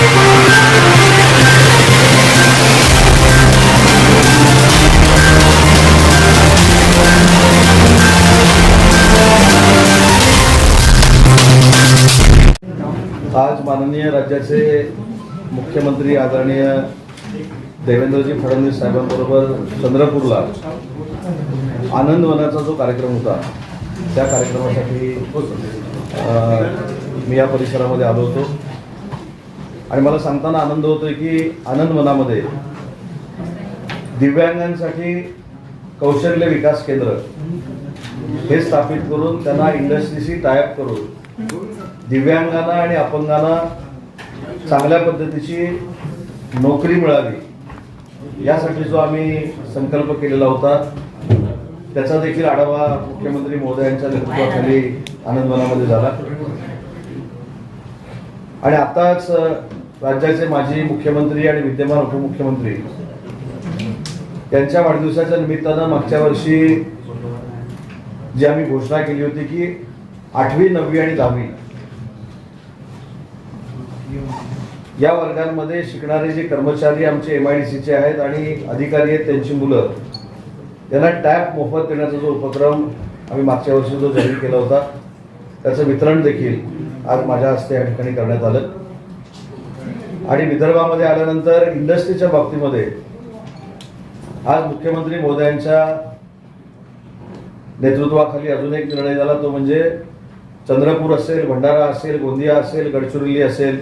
आज माननीय राज्याचे मुख्यमंत्री आदरणीय देवेंद्रजी फडणवीस साहेबांबरोबर चंद्रपूरला आनंदवनाचा जो कार्यक्रम होता त्या कार्यक्रमासाठी मी या परिसरामध्ये आलो होतो. आणि मला सांगताना आनंद होतोय की आनंद मनामध्ये दिव्यांगांसाठी कौशल्य विकास केंद्र हे स्थापित करून त्यांना इंडस्ट्रीशी टायअप करून दिव्यांगांना आणि अपंगांना चांगल्या पद्धतीची नोकरी मिळावी यासाठी जो आम्ही संकल्प केलेला होता त्याचा देखील आढावा मुख्यमंत्री महोदयांच्या नेतृत्वाखाली आनंदवनामध्ये झाला. आणि आताच राज्याचे माजी मुख्यमंत्री आणि विद्यमान उपमुख्यमंत्री यांच्या वाढदिवसाच्या निमित्तानं मागच्या वर्षी जी आम्ही घोषणा केली होती की आठवी नववी आणि दहावी या वर्गांमध्ये शिकणारे जे कर्मचारी आमचे एम आय डी सीचे आहेत आणि अधिकारी आहेत त्यांची मुलं त्यांना टॅब मोफत देण्याचा जो उपक्रम आम्ही मागच्या वर्षी जो जाहीर केला होता त्याचं वितरण देखील आज माझ्या हस्ते या ठिकाणी करण्यात आलं. आणि विदर्भामध्ये आल्यानंतर इंडस्ट्रीच्या बाबतीमध्ये आज मुख्यमंत्री मोदयांच्या नेतृत्वाखाली अजून एक निर्णय झाला तो म्हणजे चंद्रपूर असेल भंडारा असेल गोंदिया असेल गडचिरोली असेल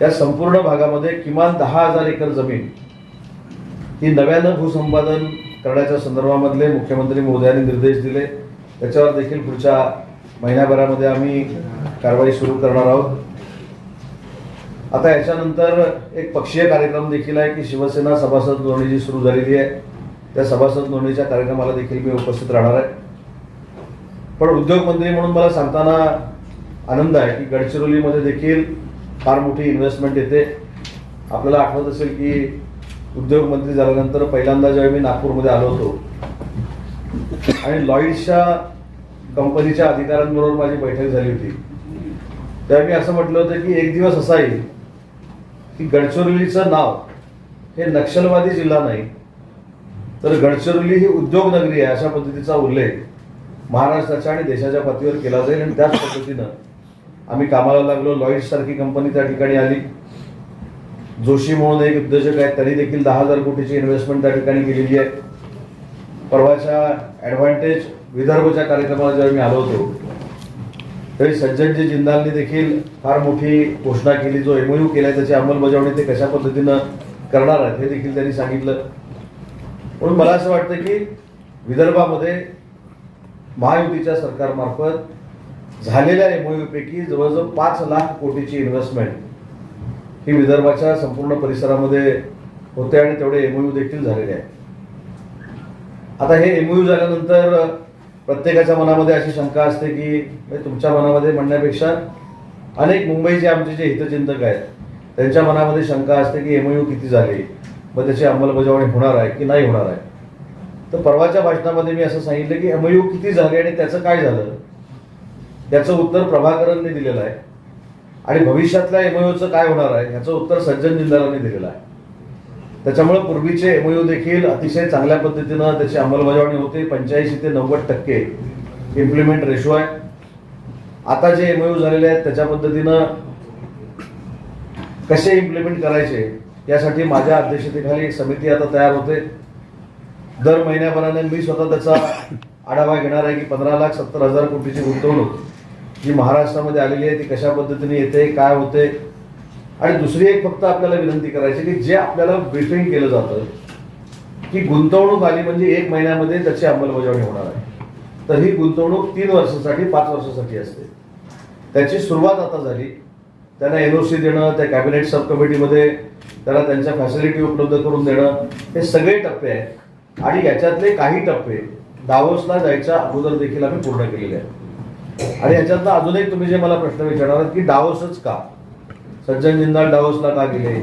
या संपूर्ण भागामध्ये किमान दहा हजार एकर जमीन ही नव्यानं भूसंपादन करण्याच्या संदर्भामधले मुख्यमंत्री मोदयांनी निर्देश दिले. त्याच्यावर देखील पुढच्या महिन्याभरामध्ये आम्ही कारवाई सुरू करणार आहोत. आता याच्यानंतर एक पक्षीय कार्यक्रम देखील आहे की शिवसेना सभासद नोंदणी जी सुरू झालेली आहे. त्या सभासद नोंदणीच्या कार्यक्रमाला देखील मी उपस्थित राहणार आहे. पण उद्योगमंत्री म्हणून मला सांगताना आनंद आहे की गडचिरोलीमध्ये देखील फार मोठी इन्व्हेस्टमेंट येते. आपल्याला आठवत असेल की उद्योगमंत्री झाल्यानंतर पहिल्यांदा ज्यावेळी मी नागपूरमध्ये आलो होतो आणि लॉईड्सच्या कंपनीच्या अधिकाऱ्यांबरोबर माझी बैठक झाली होती. त्यावेळी मी असं म्हटलं होतं की एक दिवस असा येईल की गडचिरोलीचं नाव हे नक्षलवादी जिल्हा नाही तर गडचिरोली ही उद्योग नगरी आहे अशा पद्धतीचा उल्लेख महाराष्ट्राच्या आणि देशाच्या पातळीवर केला जाईल आणि त्याच पद्धतीनं आम्ही कामाला लागलो लॉईड सारखी कंपनी त्या ठिकाणी आली. जोशी म्हणून एक उद्योजक आहेत त्यांनी देखील दहा हजार कोटीची इन्व्हेस्टमेंट त्या ठिकाणी केलेली आहे. परवाच्या ॲडव्हान्टेज विदर्भच्या कार्यक्रमाला ज्यावेळी मी आलो होतो तरी सज्जनजी जिंदालनी देखील फार मोठी घोषणा केली जो एमओयू केला त्याची अंमलबजावणी ते कशा पद्धतीनं करणार आहेत हे देखील त्यांनी सांगितलं. म्हणून मला असं वाटतं की विदर्भामध्ये महायुतीच्या सरकारमार्फत झालेल्या एमओयू पैकी जवळजवळ पाच लाख कोटीची इन्व्हेस्टमेंट ही विदर्भाच्या संपूर्ण परिसरामध्ये होते आणि तेवढे एमओयू देखील झालेले आहे आता हे एमओयू झाल्यानंतर प्रत्येकाच्या मनामध्ये अशी शंका असते की म्हणजे तुमच्या मनामध्ये म्हणण्यापेक्षा अनेक मुंबईचे आमचे जे हितचिंतक आहेत त्यांच्या मनामध्ये शंका असते की एमओयू किती झाली मग त्याची अंमलबजावणी होणार आहे की नाही होणार आहे? तर परवाच्या भाषणामध्ये मी असं सांगितलं की एमओयू किती झाले आणि त्याचं काय झालं? त्याचं उत्तर प्रभाकरांनी दिलेलं आहे. आणि भविष्यातल्या एमओयूचं काय होणार आहे ह्याचं उत्तर सज्जन जिंदालांनी दिलेलं आहे. त्याच्यामुळे पूर्वीचे एमओयू देखील अतिशय चांगल्या पद्धतीनं त्याची अंमलबजावणी होते. पंच्याऐंशी ते नव्वद टक्के इम्प्लिमेंट रेशो आहे. आता जे एमओयू झालेले आहेत त्याच्या पद्धतीनं कसे इम्प्लिमेंट करायचे यासाठी माझ्या अध्यक्षतेखाली एक समिती आता तयार होते. दर महिन्याभराने मी स्वतः त्याचा आढावा घेणार आहे की पंधरा लाख सत्तर हजार कोटीची गुंतवणूक जी महाराष्ट्रामध्ये आलेली आहे ती कशा पद्धतीने येते काय होते आणि दुसरी एक फक्त आपल्याला विनंती करायची की जे आपल्याला ब्रीफिंग केलं जातं की गुंतवणूक आली म्हणजे एक महिन्यामध्ये त्याची अंमलबजावणी होणार आहे. तर ही गुंतवणूक तीन वर्षासाठी पाच वर्षासाठी असते. त्याची सुरुवात आता झाली. त्यांना सी देणं त्या कॅबिनेट सब कमिटीमध्ये त्याला त्यांच्या फॅसिलिटी उपलब्ध करून देणं हे सगळे टप्पे आहेत. आणि याच्यातले काही टप्पे डावोसला जायच्या अगोदर देखील आम्ही पूर्ण केलेले आहेत. आणि याच्यातला अजून एक तुम्ही जे मला प्रश्न विचारणार आहात की डावोसच का? सज्जन जिंदाल डावोसला का गेले?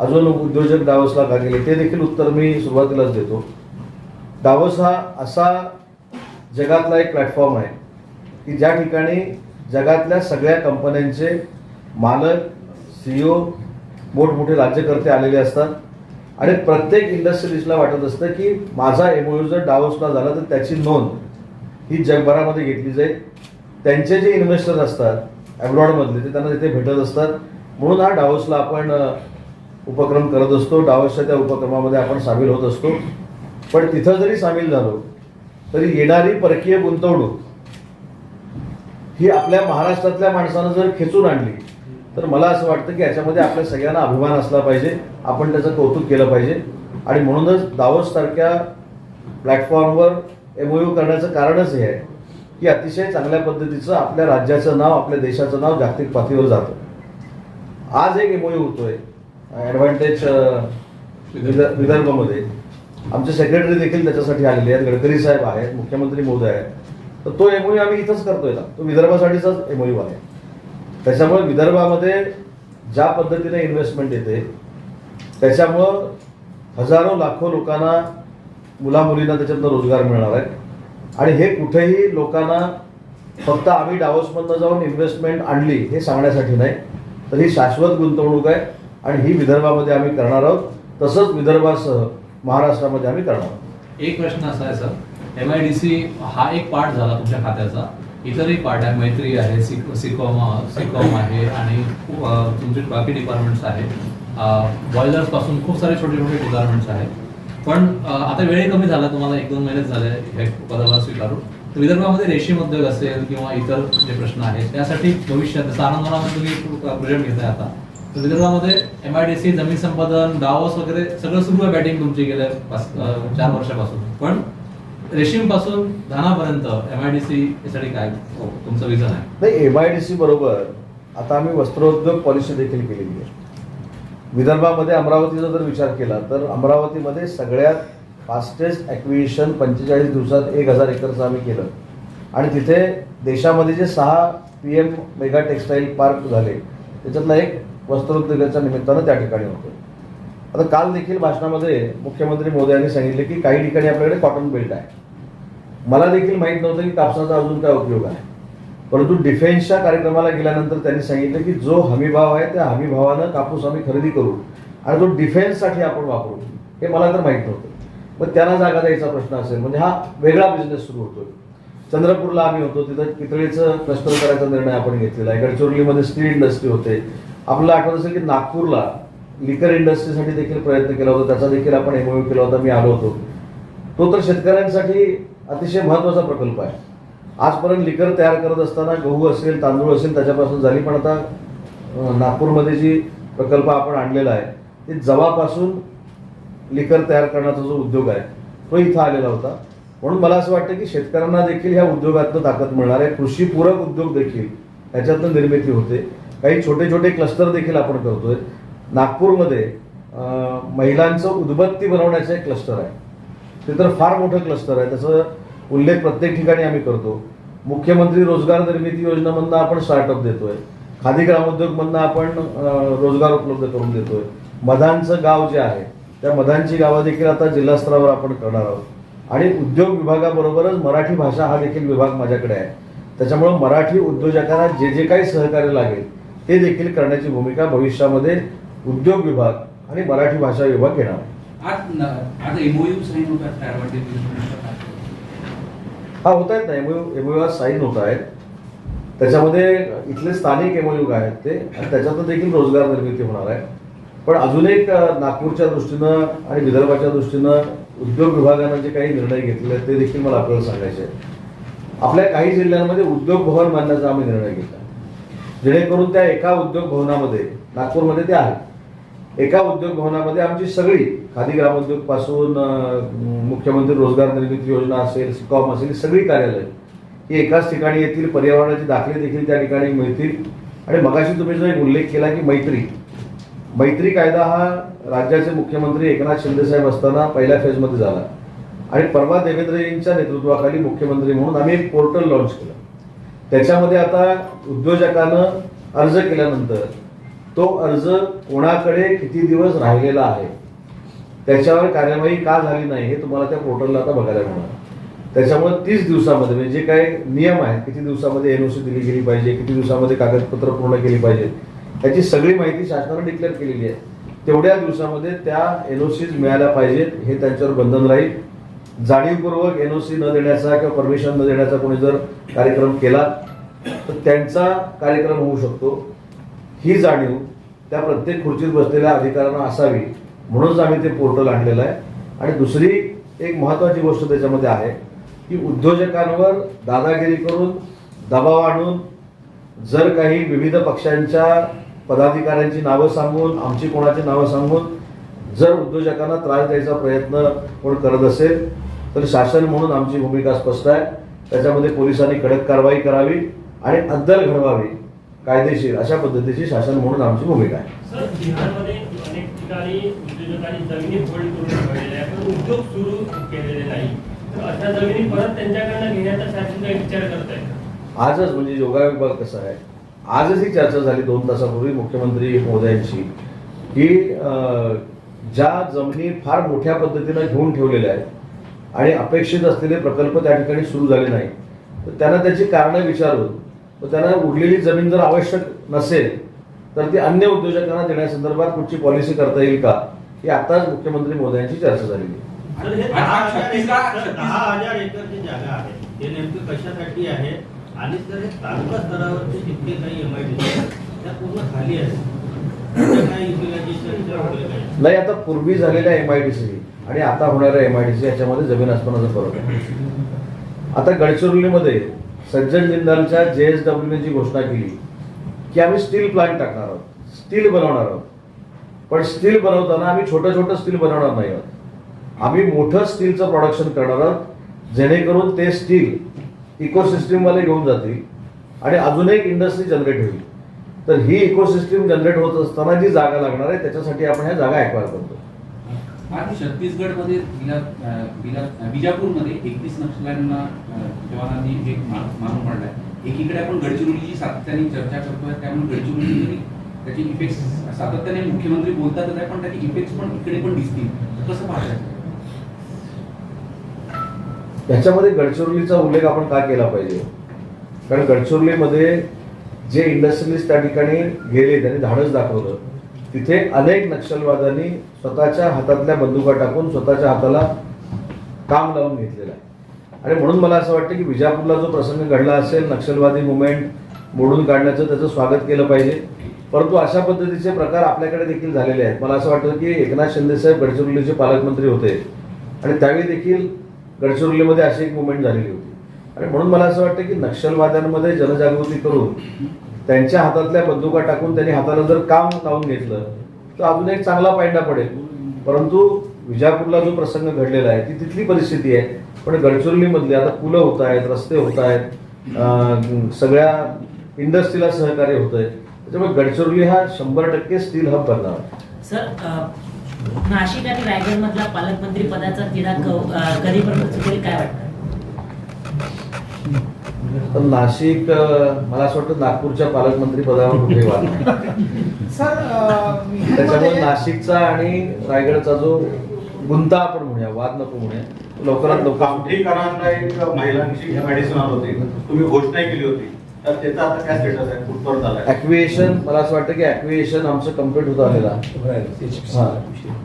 अजून उद्योजक डावोसला का गेले? ते देखील उत्तर मी सुरुवातीलाच देतो. डावोस हा असा जगातला एक प्लॅटफॉर्म आहे की ज्या ठिकाणी जगातल्या सगळ्या कंपन्यांचे मालक सीईओ मोठमोठे राज्यकर्ते आलेले असतात. आणि प्रत्येक इंडस्ट्रीजला वाटत असतं की माझा एमओयू जर डावोसला झाला तर त्याची नोंद ही जगभरामध्ये घेतली जाईल. त्यांचे जे इन्व्हेस्टर असतात ॲब्रॉडमधले ते त्यांना तिथे भेटत असतात. म्हणून हा डावसला आपण उपक्रम करत असतो. डावोसच्या त्या उपक्रमामध्ये आपण सामील होत असतो. पण तिथं जरी सामील झालो तरी येणारी परकीय गुंतवणूक ही आपल्या महाराष्ट्रातल्या माणसानं जर खेचून आणली तर मला असं वाटतं की याच्यामध्ये आपल्या सगळ्यांना अभिमान असला पाहिजे. आपण त्याचं कौतुक केलं पाहिजे. आणि म्हणूनच दावोस सारख्या प्लॅटफॉर्मवर एमओयू करण्याचं कारणच हे आहे की अतिशय चांगल्या पद्धतीचं आपल्या राज्याचं नाव आपल्या देशाचं नाव जागतिक पातळीवर जातं. आज एक एमओयू होतोय ॲडव्हान्टेज विदर्भामध्ये. आमचे सेक्रेटरी देखील त्याच्यासाठी आलेले आहेत. गडकरी साहेब आहेत मुख्यमंत्री मोदी आहेत. तर तो एमओयू आम्ही इथंच करतोय ना. तो विदर्भासाठीचाच एमओयू आहे. त्याच्यामुळे विदर्भामध्ये ज्या पद्धतीने इन्व्हेस्टमेंट येते त्याच्यामुळं हजारो लाखो लोकांना मुलामुलींना त्याच्यातनं रोजगार मिळणार आहे. आणि हे कुठेही लोकांना फक्त आम्ही डावोसमधनं जाऊन इन्व्हेस्टमेंट आणली हे सांगण्यासाठी नाही. तर ही शाश्वत गुंतवणूक आहे आणि ही विदर्भामध्ये आम्ही करणार आहोत. तसंच विदर्भासह महाराष्ट्रामध्ये आम्ही करणार आहोत. एक प्रश्न असा आहे sir. M I D C हा एक पार्ट झाला तुमच्या खात्याचा. इतरही पार्ट आहे मैत्री आहे सिक सिकॉम सिकॉम आहे आणि तुमचे बाकी डिपार्टमेंट्स आहेत. बॉयलर्सपासून खूप सारे छोटे छोटे डिपार्टमेंट्स आहेत. पण आता वेळ कमी झाला तुम्हाला एक दोन महिनेच झाले हे पदाभार स्वीकारून. विदर्भामध्ये रेशीम उद्योग असेल किंवा इतर जे प्रश्न आहेत त्यासाठी भविष्यात जसं आनंदवनामध्ये तुम्ही प्रोजेक्ट घेताय आता तर विदर्भामध्ये एम आय डी सी जमीन संपादन डावस वगैरे सगळं सुरू आहे बॅटिंग तुमची गेल्या पाच चार वर्षापासून. पण रेशीमपासून धानापर्यंत एम आय डी सी यासाठी काय हो, तुमचं विजन आहे? नाही एम आय डी सी बरोबर. आता आम्ही वस्त्रोद्योग पॉलिसी देखील केलेली आहे. विदर्भामध्ये अमरावतीचा जर विचार केला तर अमरावतीमध्ये सगळ्यात फास्टेस्ट ॲक्विशन पंचेचाळीस दिवसात एक हजार एकरचं आम्ही केलं. आणि तिथे देशामध्ये जे सहा P M mega textile park झाले त्याच्यातला एक वस्त्रोद्योगाच्या निमित्तानं त्या ठिकाणी होतो. आता काल देखील भाषणामध्ये मुख्यमंत्री मोदी यांनी सांगितले की काही ठिकाणी आपल्याकडे कॉटन बेल्ट आहे. मला देखील माहीत नव्हतं की कापसाचा अजून काय उपयोग आहे. परंतु डिफेन्सच्या कार्यक्रमाला गेल्यानंतर त्यांनी सांगितलं की जो हमीभाव आहे त्या हमीभावानं कापूस आम्ही खरेदी करू आणि तो डिफेन्ससाठी आपण वापरू. हे मला तर माहीत नव्हतं. मग त्यांना जागा द्यायचा प्रश्न असेल म्हणजे हा वेगळा बिझनेस सुरू होतोय. चंद्रपूरला आम्ही होतो तिथं पितळीचं क्लस्टर करायचा निर्णय आपण घेतलेला आहे. गडचिरोलीमध्ये स्टील इंडस्ट्री होते. आपल्याला आठवत असेल की नागपूरला लिकर इंडस्ट्रीसाठी देखील प्रयत्न केला होता त्याचा देखील आपण एमओयू केला होता मी आलो होतो. तो तर शेतकऱ्यांसाठी अतिशय महत्त्वाचा प्रकल्प आहे. आजपर्यंत लिकर तयार करत असताना गहू असेल तांदूळ असेल त्याच्यापासून झाली पण आता नागपूरमध्ये जी प्रकल्प आपण आणलेला आहे ते जवापासून लिकर तयार करण्याचा जो उद्योग आहे तो इथं आलेला होता. म्हणून मला असं वाटतं की शेतकऱ्यांना देखील ह्या उद्योगातनं ताकद मिळणार आहे. कृषीपूरक उद्योग देखील याच्यातनं निर्मिती होते. काही छोटे छोटे क्लस्टर देखील आपण करतोय. नागपूरमध्ये महिलांचं उदबत्ती बनवण्याचं एक क्लस्टर आहे. ते तर फार मोठं क्लस्टर आहे. त्याचा उल्लेख प्रत्येक ठिकाणी आम्ही करतो. मुख्यमंत्री रोजगार निर्मिती योजनेमधनं आपण स्टार्टअप देतोय. खादी ग्रामोद्योगमधनं आपण रोजगार उपलब्ध करून देतोय. मधांचं गाव जे आहे त्या मधांची गावं देखील आता जिल्हा स्तरावर आपण करणार आहोत. आणि उद्योग विभागाबरोबरच मराठी भाषा हा देखील विभाग माझ्याकडे आहे. त्याच्यामुळं मराठी उद्योजकांना जे जे काही सहकार्य लागेल ते देखील करण्याची भूमिका भविष्यामध्ये उद्योग विभाग आणि मराठी भाषा विभाग घेणार आहे. आज न- आज एमओयू साईन होतात ॲडव्हान्टेज हा होत आहेत ना. एमओयू एमओयू आज साईन होत आहेत. त्याच्यामध्ये इथले स्थानिक एमओयू आहेत ते. आणि त्याच्यातून देखील रोजगार निर्मिती होणार आहे. पण अजून एक नागपूरच्या दृष्टीनं आणि विदर्भाच्या दृष्टीनं उद्योग विभागानं जे काही निर्णय घेतलेले आहेत ते देखील मला आपल्याला सांगायचे आपल्या काही जिल्ह्यांमध्ये उद्योग भवन बांधण्याचा आम्ही निर्णय घेतला. जेणेकरून त्या एका उद्योग भवनामध्ये नागपूरमध्ये ते आहे एका उद्योग भवनामध्ये आमची सगळी खादी ग्रामोद्योगपासून मुख्यमंत्री रोजगार निर्मिती योजना असेल सिकॉम असेल ही सगळी कार्यालय ही एकाच ठिकाणी येतील पर्यावरणाचे दाखले देखील त्या ठिकाणी मिळतील. आणि मगाशी तुम्ही जो एक उल्लेख केला की मैत्री मैत्री कायदा हा राज्याचे मुख्यमंत्री एकनाथ शिंदे साहेब असताना पहिल्या फेजमध्ये झाला. आणि परवा देवेंद्रजींच्या नेतृत्वाखाली मुख्यमंत्री म्हणून आम्ही एक पोर्टल लॉन्च केलं. त्याच्यामध्ये आता उद्योजकानं अर्ज केल्यानंतर तो अर्ज कोणाकडे किती दिवस राहिलेला आहे त्याच्यावर कार्यवाही का झाली नाही हे तुम्हाला त्या पोर्टलला आता बघायला मिळणार. त्याच्यामुळे तीस दिवसामध्ये म्हणजे जे काही नियम आहेत किती दिवसामध्ये एनओसी दिली गेली पाहिजे किती दिवसामध्ये कागदपत्र पूर्ण केली पाहिजे त्याची सगळी माहिती शासनाने डिक्लेअर केलेली आहे. तेवढ्या दिवसामध्ये त्या एन ओ सीज मिळायला पाहिजेत हे त्यांच्यावर बंधन राहील. जाणीवपूर्वक एन ओ सी न देण्याचा किंवा परमिशन न देण्याचा कोणी जर कार्यक्रम केला तर त्यांचा कार्यक्रम होऊ शकतो. ही जाणीव त्या प्रत्येक खुर्चीत बसलेल्या अधिकाऱ्यांना असावी म्हणूनच आम्ही ते पोर्टल आणलेलं आहे. आणि दुसरी एक महत्त्वाची गोष्ट त्याच्यामध्ये आहे की उद्योजकांवर दादागिरी करून दबाव आणून जर काही विविध पक्षांच्या पदाधिकाऱ्यांची नावं सांगून आमची कोणाची नावं सांगून जर उद्योजकांना त्रास द्यायचा प्रयत्न कोण करत असेल तर शासन म्हणून आमची भूमिका स्पष्ट आहे. त्याच्यामध्ये पोलिसांनी कडक कारवाई करावी आणि अद्दल घडवावी कायदेशीर अशा पद्धतीची शासन म्हणून आमची भूमिका आहे? आजच म्हणजे योगायोग बघ कसं आहे? आजच ही चर्चा झाली दोन तासापूर्वी मुख्यमंत्री महोदयांची की ज्या जमिनी फार मोठ्या पद्धतीनं घेऊन ठेवलेल्या आहेत आणि अपेक्षित असलेले प्रकल्प त्या ठिकाणी सुरू झाले नाही तर त्यांना त्याची कारणं विचारून तर त्यांना उरलेली जमीन जर आवश्यक नसेल तर ती अन्य उद्योजकांना देण्यासंदर्भात कुठची पॉलिसी करता येईल का ही आताच मुख्यमंत्री मोदयांची चर्चा झालेली आहे. हे दहा हजार एकरची जागा आहे हे नेमकं कशासाठी आहे आणि जर तालुका स्तरावरचे जितके काही एम आय डी त्या पूर्ण खाली आहेत. नाही. आता पूर्वी झालेल्या एम आय डी सी आणि आता होणाऱ्या एम आय डी सी याच्यामध्ये जमीन आसमानाचा फरक आहे. आता गडचिरोलीमध्ये सज्जन जिंदालच्या जे एस डब्ल्यूने जी घोषणा केली की आम्ही स्टील प्लांट टाकणार आहोत स्टील बनवणार आहोत. पण स्टील बनवताना आम्ही छोटं छोटं स्टील बनवणार नाही आहोत. आम्ही मोठं स्टीलचं प्रोडक्शन करणार आहोत जेणेकरून ते स्टील इकोसिस्टीमवाले घेऊन जातील आणि अजून एक इंडस्ट्री जनरेट होईल. तर ही इकोसिस्टीम जनरेट होत असताना जी जागा लागणार आहे त्याच्यासाठी आपण ह्या जागा ऍक्वायर करतो. आणि छत्तीसगडमध्ये बिजापूरमध्ये एकतीस नक्षल्यांना जवानांनी एक मारून पडलाय एकीकडे आपण गडचिरोलीची सातत्याने चर्चा करतोय त्यामुळे गडचिरोली त्याचे इफेक्ट सातत्याने मुख्यमंत्री बोलतातच आहे पण त्याचे इफेक्ट पण इकडे पण दिसतील. कसं पाहताय? ह्याच्यामध्ये गडचिरोलीचा उल्लेख आपण का केला पाहिजे? कारण गडचिरोलीमध्ये जे इंडस्ट्रियलिस्ट त्या ठिकाणी गेले त्यांनी धाडस दाखवलं. तिथे अनेक नक्षलवाद्यांनी स्वतःच्या हातातल्या बंदुका टाकून स्वतःच्या हाताला काम लावून घेतलेलं आहे. आणि म्हणून मला असं वाटतं की विजापूरला जो प्रसंग घडला असेल नक्षलवादी मुवमेंट मोडून काढण्याचं त्याचं स्वागत केलं पाहिजे. परंतु अशा पद्धतीचे प्रकार आपल्याकडे देखील झालेले आहेत. मला असं वाटतं की एकनाथ शिंदेसाहेब गडचिरोलीचे पालकमंत्री होते. आणि त्यावेळी देखील गडचिरोलीमध्ये अशी एक मुवमेंट झालेली होती. आणि म्हणून मला असं वाटतं की नक्षलवाद्यांमध्ये जनजागृती करून त्यांच्या हातातल्या बंदुका टाकून त्यांनी हाताला जर काम लावून घेतलं तर अजून एक चांगला पायंडा पडेल. परंतु विजापूरला जो प्रसंग घडलेला आहे ती तिथली परिस्थिती आहे. पण गडचिरोलीमधले आता पुलं होत आहेत रस्ते होत आहेत सगळ्या इंडस्ट्रीला सहकार्य होत आहे त्याच्यामुळे गडचिरोली हा शंभर टक्के स्टील हब बनणार. सर नाशिक आणि रायगड मधला पालकमंत्री पदाचा तिढा क- अ, कधीपर्यंत सुटेल काय वाटतं? नाशिक मला असं वाटतं नागपूरच्या पालकमंत्री पदावर कुठे वाद त्याच्यामुळे नाशिकचा आणि रायगडचा जो गुंता आपण म्हणूया वाद नको म्हणूया लवकरात लवकर एक महिलांची मेडिसिन होती. तुम्ही घोषणा केली होती. तर त्याचा आता काय स्टेटस आहे? कुठपर्यंत ऍक्विएशन मला असं वाटतं की ऍक्विएशन आमचं कंप्लीट होत आलेला.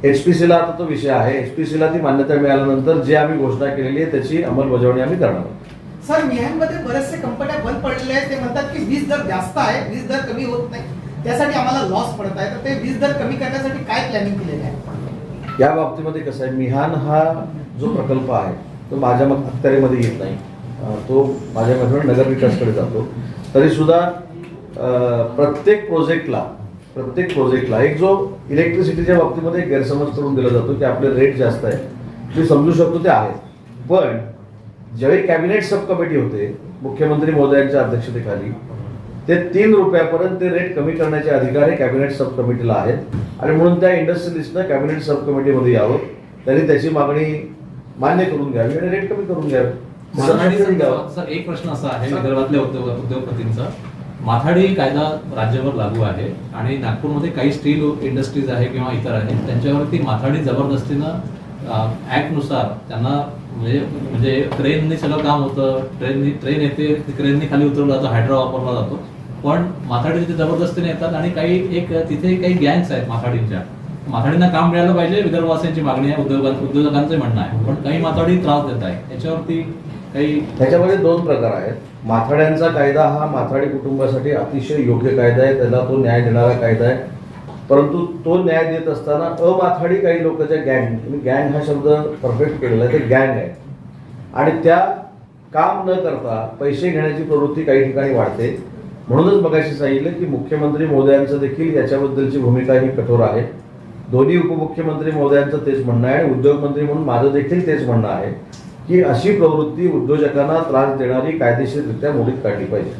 एचपीसी ला आता तो विषय आहे. एचपीसी ला ती मान्यता मिळाल्यानंतर जे आम्ही घोषणा केलेली आहे त्याची अंमलबजावणी आम्ही करणार आहोत. सर मिहानमध्ये बरेचसे कंपन्या बंद पडलेले आहेत. ते म्हणतात की वीज दर जास्त आहे वीज दर कमी होत नाही. त्यासाठी आम्हाला लॉस पडत आहे. तर ते वीज दर कमी करण्यासाठी काय प्लॅनिंग केलेले आहे? या बाबतीमध्ये कसं आहे मिहान हा जो प्रकल्प आहे तो माझ्या मग अखत्यारीमध्ये येत नाही. तो माझ्या मते नगर विकासकडे जातो. तरीसुद्धा प्रत्येक प्रोजेक्टला प्रत्येक प्रोजेक्टला एक जो इलेक्ट्रिसिटीच्या बाबतीमध्ये गैरसमज करून दिला जातो की आपले रेट जास्त आहे. मी समजू शकतो ते आहेत पण ज्यावेळी कॅबिनेट सब कमिटी होते मुख्यमंत्री महोदयांच्या अध्यक्षतेखाली ते तीन रुपयापर्यंत ते रेट कमी करण्याचे अधिकार हे कॅबिनेट सब कमिटीला आहेत. आणि म्हणून त्या इंडस्ट्रियलिस्टनं कॅबिनेट सब कमिटीमध्ये यावं. त्यांनी त्याची मागणी मान्य करून घ्यावी आणि रेट कमी करून घ्यावे. सर एक प्रश्न असा आहे विदर्भातल्या उद्योग उद्योगपतींचा. माथाडी कायदा राज्यावर लागू आहे आणि नागपूरमध्ये काही स्टील इंडस्ट्रीज आहे किंवा इतर आहेत त्यांच्यावरती माथाडी जबरदस्तीनं ऍक्टनुसार त्यांना म्हणजे म्हणजे ट्रेनने सगळं काम होतं ट्रेननी ट्रेन येते क्रेननी खाली उतरवलं जातं हायड्रा वापरला जातो. पण माथाडी तिथे जबरदस्तीने येतात आणि काही एक तिथे काही गँग्स आहेत माथाडींच्या. माथाडींना काम मिळालं पाहिजे विदर्भवासियांची मागणी आहे उद्योगां उद्योजकांचं म्हणणं आहे. पण काही माथाडी त्रास देत आहे याच्यावरती काही त्याच्यामध्ये दोन प्रकार आहेत. माथाड्यांचा कायदा हा माथाडी कुटुंबासाठी अतिशय योग्य कायदा आहे. त्याला तो न्याय देणारा कायदा आहे. परंतु तो न्याय देत असताना अमाथाडी काही लोक ज्या गँग तुम्ही गँग हा शब्द परफेक्ट केलेला आहे. ते गँग आहे. आणि त्या काम न करता पैसे घेण्याची प्रवृत्ती काही ठिकाणी वाढते. म्हणूनच मगाशी सांगितलं की मुख्यमंत्री महोदयांचं देखील याच्याबद्दलची भूमिका ही कठोर आहे. दोन्ही उपमुख्यमंत्री महोदयांचं तेच म्हणणं आहे आणि उद्योगमंत्री म्हणून माझं देखील तेच म्हणणं आहे. की अशी प्रवृत्ती उद्योजकांना त्रास देणारी कायदेशीररित्या मोडीत काढली पाहिजे.